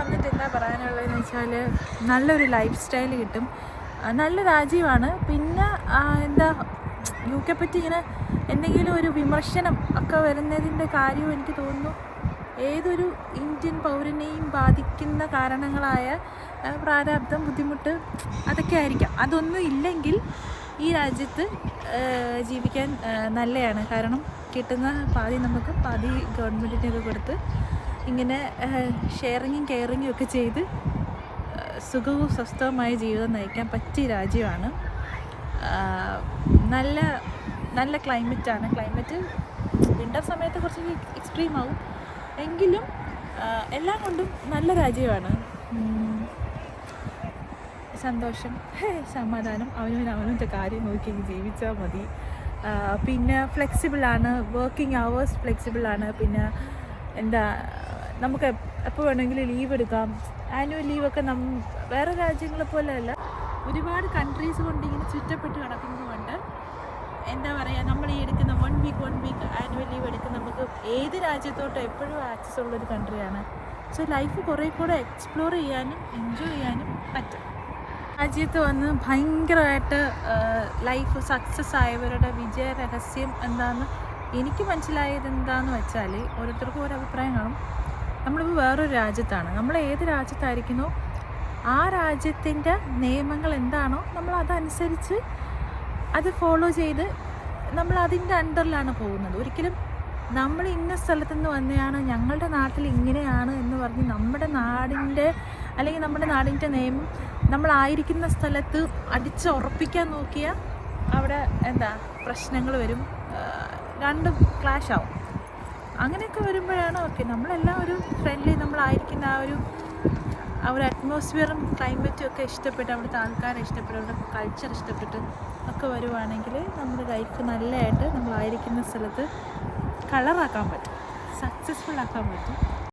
വന്നിട്ട് എന്താ പറയാനുള്ളതെന്ന് വെച്ചാൽ നല്ലൊരു ലൈഫ് സ്റ്റൈൽ കിട്ടും. നല്ല രാജ്യമാണ്. പിന്നെ എന്താ യു കെ പറ്റി ഇങ്ങനെ എന്തെങ്കിലും ഒരു വിമർശനം ഒക്കെ വരുന്നതിന്റെ കാര്യവും എനിക്ക് തോന്നുന്നു. ഏതൊരു ഇന്ത്യൻ പൗരനെയും ബാധിക്കുന്ന കാരണങ്ങളായ പ്രാരാബ്ദം ബുദ്ധിമുട്ട് അതൊക്കെ ആയിരിക്കാം. അതൊന്നും ഇല്ലെങ്കിൽ ഈ രാജ്യത്ത് ജീവിക്കാൻ നല്ലതാണ് കാരണം കിട്ടുന്ന പാതി നമുക്ക് പാതി ഗവൺമെന്റിനൊക്കെ കൊടുത്ത് ഇങ്ങനെ ഷെയറിങ്ങും കെയറിങ്ങും ഒക്കെ ചെയ്ത് സുഖവും സ്വസ്ഥവുമായ ജീവിതം നയിക്കാൻ പറ്റിയ രാജ്യമാണ്. നല്ല നല്ല ക്ലൈമറ്റാണ് ക്ലൈമറ്റ് വിന്റർ സമയത്ത് കുറച്ച് എക്സ്ട്രീം ആവും. എങ്കിലും എല്ലാം കൊണ്ടും നല്ല രാജ്യമാണ്. സന്തോഷം. സമാധാനം. അവനും അവനവന്റെ കാര്യം നോക്കി ജീവിച്ചാൽ മതി. പിന്നെ ഫ്ലെക്സിബിളാണ് വർക്കിംഗ് അവേഴ്സ് ഫ്ലെക്സിബിളാണ് പിന്നെ എന്താ നമുക്ക് എപ്പോൾ വേണമെങ്കിലും ലീവ് എടുക്കാം. ആനുവൽ ലീവൊക്കെ നം വേറെ രാജ്യങ്ങളെ പോലെ അല്ല. ഒരുപാട് കൺട്രീസ് കൊണ്ട് ഇങ്ങനെ ചുറ്റപ്പെട്ട് കിടക്കുന്നതുകൊണ്ട് എന്താ പറയുക നമ്മൾ ഈ എടുക്കുന്ന one week one week annual leave എടുക്കുന്ന നമുക്ക് ഏത് രാജ്യത്തോട്ടും എപ്പോഴും ആക്സസ് ഉള്ളൊരു കൺട്രിയാണ് സോ ലൈഫ് കുറേ കൂടെ എക്സ്പ്ലോർ ചെയ്യാനും എൻജോയ് ചെയ്യാനും പറ്റും. രാജ്യത്ത് വന്ന് ഭയങ്കരമായിട്ട് ലൈഫ് സക്സസ് ആയവരുടെ വിജയ രഹസ്യം എന്താണെന്ന് എനിക്ക് മനസ്സിലായത് എന്താണെന്ന് വെച്ചാൽ ഓരോരുത്തർക്കും ഓരോ അഭിപ്രായം കാണും. നമ്മളിപ്പോൾ വേറൊരു രാജ്യത്താണ്. നമ്മൾ ഏത് രാജ്യത്തായിരിക്കുന്നോ? ആ രാജ്യത്തിന്റെ നിയമങ്ങൾ എന്താണോ നമ്മൾ അതനുസരിച്ച് അത് ഫോളോ ചെയ്ത് നമ്മൾ അതിന്റെ അണ്ടറിലാണ് പോകുന്നത്. ഒരിക്കലും നമ്മൾ ഇന്ന സ്ഥലത്തു നിന്ന് വന്നതാണ് ഞങ്ങളുടെ നാട്ടിൽ ഇങ്ങനെയാണ് എന്ന് പറഞ്ഞ് നമ്മുടെ നാടിന്റെ അല്ലെങ്കിൽ നമ്മുടെ നാടിന്റെ നിയമം നമ്മളായിരിക്കുന്ന സ്ഥലത്ത് അടിച്ചുറപ്പിക്കാൻ നോക്കിയാൽ അവിടെ എന്താ പ്രശ്നങ്ങൾ വരും. രണ്ടും ക്ലാഷ് ആവും. അങ്ങനെയൊക്കെ വരുമ്പോഴാണ് ഓക്കെ നമ്മളെല്ലാം ഒരു ഫ്രണ്ട്ലി നമ്മളായിരിക്കുന്ന ആ ഒരു ആ ഒരു അറ്റ്മോസ്ഫിയറും ക്ലൈമറ്റും ഒക്കെ ഇഷ്ടപ്പെട്ട് അവിടുത്തെ ആൾക്കാരെ ഇഷ്ടപ്പെട്ട് അവിടുത്തെ കൾച്ചർ ഇഷ്ടപ്പെട്ട് ഒക്കെ വരുവാണെങ്കിൽ നമ്മുടെ ലൈഫ് നല്ലതായിട്ട് നമ്മളായിരിക്കുന്ന സ്ഥലത്ത് കളറാക്കാൻ പറ്റും. സക്സസ്ഫുൾ ആക്കാൻ പറ്റും.